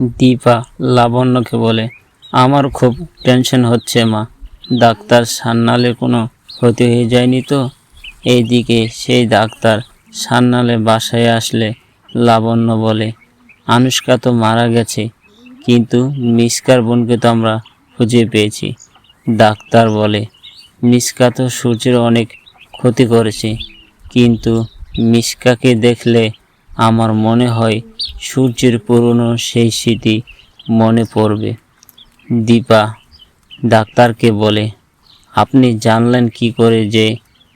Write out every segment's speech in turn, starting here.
দীপা লাবণ্যকে বলে, আমার খুব টেনশন হচ্ছে, মা। ডাক্তার সান্নালে কোনো ক্ষতি হয়ে যায়নি তো? এইদিকে সেই ডাক্তার সান্নালে বাসায় আসলে লাবণ্য বলে, আনুষ্কা তো মারা গেছে, কিন্তু মিসকার বোনকে তো আমরা খুঁজে পেয়েছি। ডাক্তার বলে, মিসকা তো সূর্যের অনেক ক্ষতি করেছে, কিন্তু মিসকাকে দেখলে আমার মনে হয় সূর্যের পুরনো সেই স্মৃতি মনে পড়বে। দীপা ডাক্তারকে বলে, আপনি জানলেন কি করে যে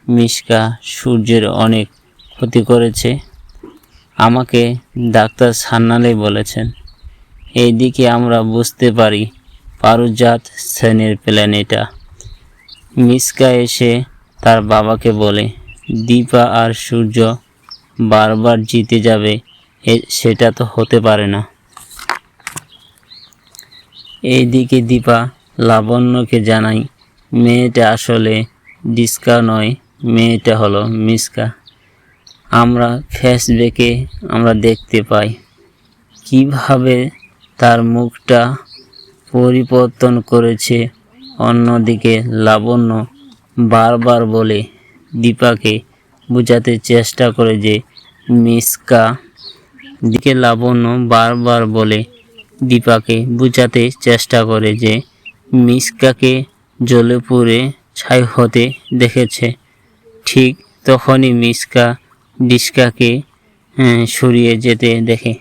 মিসকা সূর্যের অনেক ক্ষতি করেছে? আমাকে ডাক্তার সান্নালে বলেছেন, এইদিকে আমরা বুঝতে পারি পারুজাত সেনের প্ল্যান এটা। মিসকা এসে তার বাবাকে বলে, দীপা আর সূর্য বারবার জিতে যাবে, এ- সেটা তো হতে পারে না। এইদিকে দীপা লাবণ্যকে জানাই মেয়েটা আসলে ডিসকা নয়, মেয়েটা হলো মিসকা। আমরা ফেসবুকে আমরা দেখতে পাই। কীভাবে তার মুখটা পরিবর্তন করেছে অন্যদিকে লাবণ্য বারবার বলে দীপাকে বোঝাতে চেষ্টা করে যে মিসকা দিকে লাবণ্য বারবার বলে, দীপাকে বোঝাতে চেষ্টা করে যে মিসকাকে জলে পড়ে ছাই হতে দেখেছে। ঠিক তখনই মিসকা ডিসকাকে সরিয়ে যেতে দেখে।